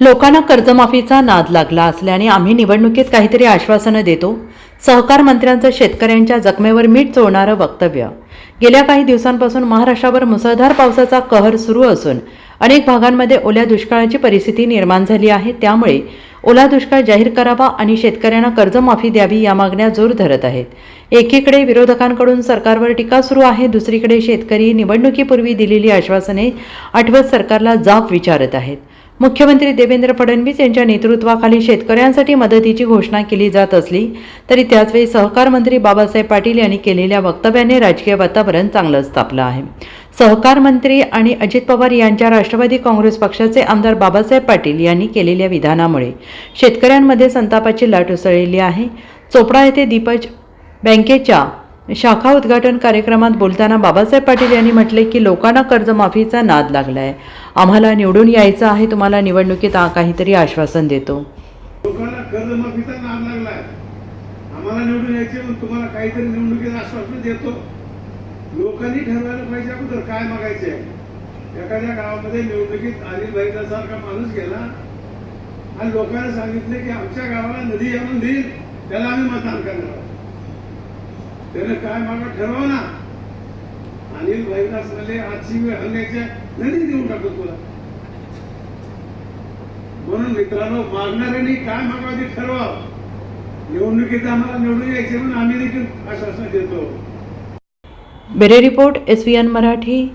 लोकांना कर्जमाफीचा नाद लागला असल्याने आम्ही निवडणुकीत काहीतरी आश्वासनं देतो. सहकार मंत्र्यांचं शेतकऱ्यांच्या जखमेवर मीठ चोळणारं वक्तव्य. गेल्या काही दिवसांपासून महाराष्ट्रावर मुसळधार पावसाचा कहर सुरू असून अनेक भागांमध्ये ओल्या दुष्काळाची परिस्थिती निर्माण झाली आहे. त्यामुळे ओला दुष्काळ जाहीर करावा आणि शेतकऱ्यांना कर्जमाफी द्यावी या मागण्या जोर धरत आहेत. एकीकडे विरोधकांकडून सरकारवर टीका सुरू आहे. दुसरीकडे शेतकरी निवडणुकीपूर्वी दिलेली आश्वासने आठवत सरकारला जाब विचारत आहेत. मुख्यमंत्री देवेंद्र फडणवीस यांच्या नेतृत्वाखाली शेतकऱ्यांसाठी मदतीची घोषणा केली जात असली तरी त्याचवेळी सहकार मंत्री बाबासाहेब पाटील यांनी केलेल्या वक्तव्याने राजकीय वातावरण चांगलंच तापलं आहे. सहकार मंत्री आणि अजित पवार यांच्या राष्ट्रवादी काँग्रेस पक्षाचे आमदार बाबासाहेब पाटील यांनी केलेल्या विधानामुळे शेतकऱ्यांमध्ये संतापाची लाट उसळलेली आहे. चोपडा येथे दीपज बँकेच्या शाखा उद्घाटन कार्यक्रमात बोलताना बाबासाहेब पाटील यांनी म्हटले की लोकांना कर्जमाफीचा नाद लागला आहे आम्हाला निवडून यायचं आहे. तुम्हाला निवडणुकीत काहीतरी आश्वासन देतो. लोकांना कर्जमाफीचा नाद लागला आहे आम्हाला निवडून यायचे पण तुम्हाला काहीतरी निवडणुकीत आश्वासन देतो. लोकांनी ठरवायला पाहिजे अगोदर काय मागायचे एखाद्या गावामध्ये निवडणुकीत अनिल भाईसारखा माणूस गेला आणि लोकांना सांगितले की आमच्या गावाला नदी आणून देईल. त्याला आम्ही मतदान करणार आहोत. त्याने काय मागा ठरवा ना अनिल भाईदास म्हणे आजची वेळ हल्ल्याच्या नदी देऊन टाकतो तुला. म्हणून मित्रांनो मागणाऱ्यांनी काय मागावं ते ठरवा निवडणुकीत आम्हाला निवडून यायचे म्हणून आम्ही देखील आश्वासन देतो. Bureau report S V N Marathi.